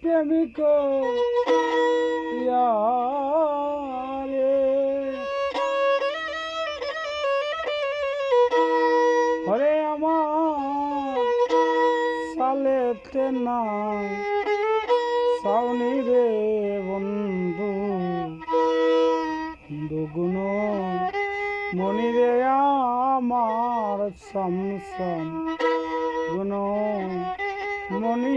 প্রেমিক। রে। হরে আমার সালেতে নাই। সাউনি রে বন্ধু, দুগুণ মনি রে আমার সমসম গুণ মনি